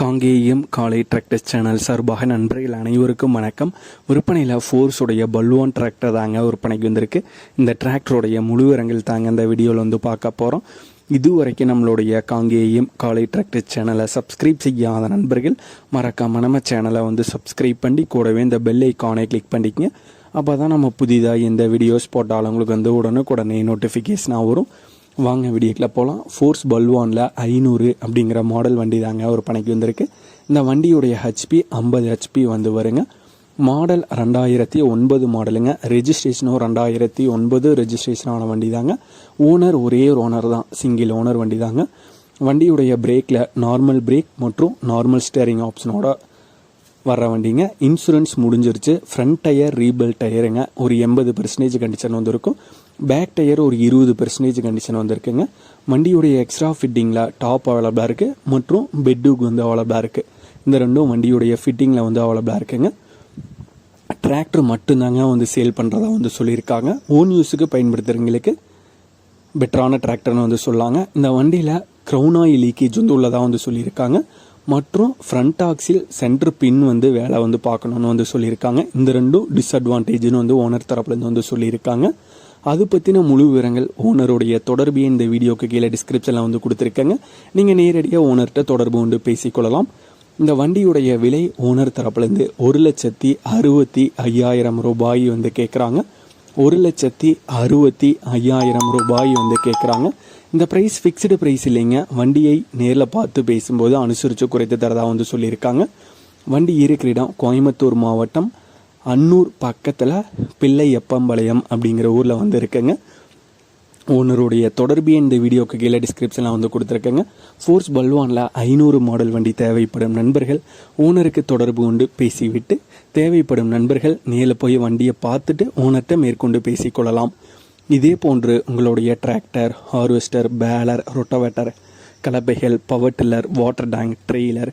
காங்கேயம் காலை tractors channel சார்பாக நண்பர்கள் அனைவருக்கும் வணக்கம். விற்பனையில் ஃபோர்ஸுடைய பல்வான் டிராக்டர் தாங்க விற்பனைக்கு வந்திருக்கு. இந்த டிராக்டருடைய முழு தாங்க இந்த வீடியோவில் வந்து பார்க்க போகிறோம் இதுவரைக்கும் நம்மளுடைய காங்கேயம் காலை டிராக்டர் சேனலை சப்ஸ்கிரைப் செய்யாத நண்பர்கள் மறக்காம நம்ம சேனலை வந்து சப்ஸ்கிரைப் பண்ணி கூடவே இந்த பெல் ஐக்கானை கிளிக் பண்ணிக்கங்க. அப்போ தான் நம்ம புதிதாக எந்த வீடியோஸ் போட்டாலும் உங்களுக்கு வந்து உடனுக்குடனே நோட்டிஃபிகேஷனாக வரும். வாங்க வீடியோக்கில் போகலாம் ஃபோர்ஸ் பல்வானில் ஐநூறு அப்படிங்கிற மாடல் வண்டி தாங்க ஒரு பணிக்கு வந்திருக்கு. இந்த வண்டியுடைய ஹெச்பி ஐம்பது ஹெச்பி வந்து வருங்க. மாடல் ரெண்டாயிரத்தி ஒன்பது மாடலுங்க ரெஜிஸ்ட்ரேஷனும் ரெண்டாயிரத்தி ஒன்பது ரெஜிஸ்ட்ரேஷன் ஆன வண்டி தாங்க. ஓனர் ஒரே ஒரு ஓனர் தான். சிங்கிள் ஓனர் வண்டி தாங்க. வண்டியுடைய பிரேக்கில் நார்மல் பிரேக் மற்றும் நார்மல் ஸ்டேரிங் ஆப்ஷனோட வர்ற வண்டிங்க. இன்சூரன்ஸ் முடிஞ்சிருச்சு. ஃப்ரண்ட் டயர் ரீபில் டயருங்க ஒரு எண்பது பெர்சன்டேஜ் கண்டிஷன் வந்திருக்கும். பேக் டயர் ஒரு இருபது பெர்சன்டேஜ் கண்டிஷன் வந்திருக்குங்க. வண்டியுடைய எக்ஸ்ட்ரா ஃபிட்டிங்கில் டாப் அவைலபிளாக இருக்குது மற்றும் பெட்டுக்கு வந்து அவைலபிளாக இருக்குது இந்த ரெண்டும் வண்டியுடைய ஃபிட்டிங்கில் வந்து அவைலபிளாக இருக்குங்க. டிராக்டர் மட்டும்தாங்க வந்து சேல் பண்ணுறதா வந்து சொல்லியிருக்காங்க. ஓன் யூஸுக்கு பயன்படுத்துகிறவங்களுக்கு பெட்டரான டிராக்டர்னு வந்து சொல்லாங்க. இந்த வண்டியில் க்ரௌன் ஆயில் லீக்கேஜ் வந்து உள்ளதாக வந்து சொல்லியிருக்காங்க. மற்றும் ஃப்ரண்ட் ஆக்சில் சென்டர் பின் வந்து வேலை வந்து பார்க்கணுன்னு வந்து சொல்லியிருக்காங்க. இந்த ரெண்டும் டிஸ்அட்வான்டேஜ்னு வந்து ஓனர் தரப்புலேருந்து வந்து சொல்லியிருக்காங்க. அது பற்றின முழு விவரங்கள் ஓனருடைய தொடர்பு இந்த வீடியோக்கு கீழே டிஸ்கிரிப்ஷனில் வந்து கொடுத்துருக்கேங்க. நீங்கள் நேரடியாக ஓனர்கிட்ட தொடர்பு கொண்டு பேசிக்கொள்ளலாம். இந்த வண்டியுடைய விலை ஓனர் தரப்புலேருந்து ஒரு லட்சத்தி அறுபத்தி ஐயாயிரம் ரூபாய் வந்து கேட்குறாங்க ஒரு லட்சத்தி அறுபத்தி ஐயாயிரம் ரூபாய் வந்து கேட்குறாங்க இந்த ப்ரைஸ் ஃபிக்ஸ்டு ப்ரைஸ் இல்லைங்க. வண்டியை நேரில் பார்த்து பேசும்போது அனுசரித்து குறைத்து தரதாக வந்து சொல்லியிருக்காங்க. வண்டி இருக்கிற இடம் கோயம்புத்தூர் மாவட்டம் அன்னூர் பக்கத்தில் பிள்ளையப்பம்பாளையம் அப்படிங்கிற ஊரில் வந்து இருக்குங்க. ஓனருடைய தொடர்பு இந்த வீடியோக்கு கீழே டிஸ்கிரிப்ஷனில் வந்து கொடுத்துருக்கேங்க. ஃபோர்ஸ் பல்வானில் ஐநூறு மாடல் வண்டி தேவைப்படும் நண்பர்கள் ஓனருக்கு தொடர்பு கொண்டு பேசிவிட்டு தேவைப்படும் நண்பர்கள் நேரில் போய் வண்டியை பார்த்துட்டு ஓனர்கிட்ட மேற்கொண்டு பேசிக்கொள்ளலாம். இதே போன்று உங்களுடைய tractor harvester baler rotavator கலப்பைகள் power tiller water tank trailer